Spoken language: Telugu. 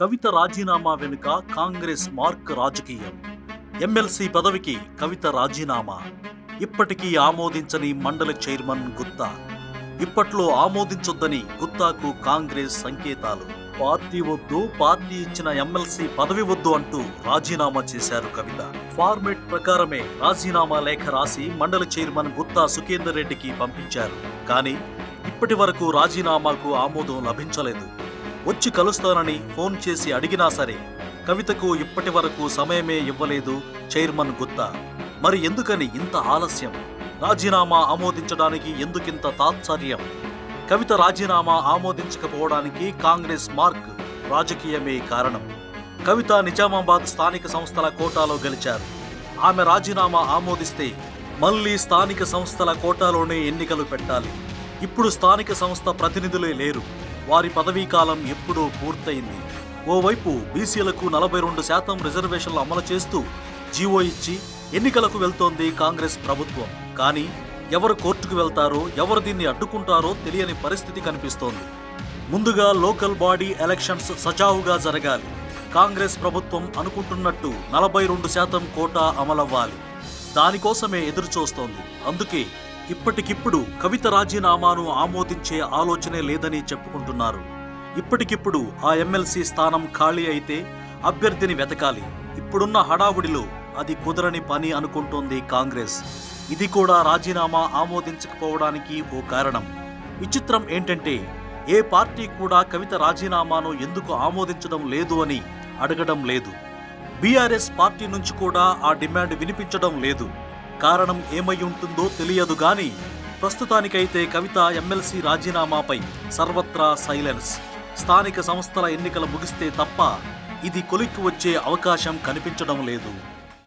కవిత రాజీనామా వెనుక కాంగ్రెస్ మార్క్ రాజకీయం. ఎమ్మెల్సీ పదవికి కవిత రాజీనామా. ఇప్పటికీ ఆమోదించని మండలి చైర్మన్ గుత్తా. ఇప్పట్లో ఆమోదించొద్దని గుత్తాకు కాంగ్రెస్ సంకేతాలు. పార్టీ వద్దు పార్టీ ఇచ్చిన ఎమ్మెల్సీ పదవి వద్దు అంటూ రాజీనామా చేశారు కవిత. ఫార్మేట్ ప్రకారమే రాజీనామా లేఖ రాసి మండలి చైర్మన్ గుత్తా సుఖేందర్ రెడ్డికి పంపించారు. కానీ ఇప్పటి వరకు రాజీనామాకు ఆమోదం లభించలేదు. వచ్చి కలుస్తానని ఫోన్ చేసి అడిగినా సరే కవితకు ఇప్పటి వరకు సమయమే ఇవ్వలేదు చైర్మన్ గుత్తా. మరి ఎందుకని ఇంత ఆలస్యం? రాజీనామా ఆమోదించడానికి ఎందుకింత తాత్సర్యం? కవిత రాజీనామా ఆమోదించకపోవడానికి కాంగ్రెస్ మార్క్ రాజకీయమే కారణం. కవిత నిజామాబాద్ స్థానిక సంస్థల కోటాలో గెలిచారు. ఆమె రాజీనామా ఆమోదిస్తే మళ్ళీ స్థానిక సంస్థల కోటాలోనే ఎన్నికలు పెట్టాలి. ఇప్పుడు స్థానిక సంస్థ ప్రతినిధులే లేరు. వారి పదవీ కాలం ఎప్పుడో పూర్తయింది. ఓవైపు బీసీలకు నలభై రెండు శాతం రిజర్వేషన్లు అమలు చేస్తూ జీవో ఇచ్చి ఎన్నికలకు వెళ్తోంది కాంగ్రెస్ ప్రభుత్వం. కానీ ఎవరు కోర్టుకు వెళ్తారో ఎవరు దీన్ని అడ్డుకుంటారో తెలియని పరిస్థితి కనిపిస్తోంది. ముందుగా లోకల్ బాడీ ఎలక్షన్స్ సజావుగా జరగాలి. కాంగ్రెస్ ప్రభుత్వం అనుకుంటున్నట్టు నలభై రెండు శాతం కోటా అమలవ్వాలి. దానికోసమే ఎదురుచూస్తోంది. అందుకే ఇప్పటికిప్పుడు కవిత రాజీనామాను ఆమోదించే ఆలోచనే లేదని చెప్పుకుంటున్నారు. ఇప్పటికిప్పుడు ఆ ఎమ్మెల్సీ స్థానం ఖాళీ అయితే అభ్యర్థిని వెతకాలి. ఇప్పుడున్న హడావుడిలో అది కుదరని పని అనుకుంటోంది కాంగ్రెస్. ఇది కూడా రాజీనామా ఆమోదించకపోవడానికి ఓ కారణం. విచిత్రం ఏంటంటే ఏ పార్టీ కూడా కవిత రాజీనామాను ఎందుకు ఆమోదించడం లేదు అని అడగడం లేదు. బీఆర్ఎస్ పార్టీ నుంచి కూడా ఆ డిమాండ్ వినిపించడం లేదు. కారణం ఏమై ఉంటుందో తెలియదు గాని ప్రస్తుతానికైతే కవిత ఎమ్మెల్సీ రాజీనామాపై సర్వత్రా సైలెన్స్. స్థానిక సంస్థల ఎన్నికలు ముగిస్తే తప్ప ఇది కొలిక్కి వచ్చే అవకాశం కనిపించడం లేదు.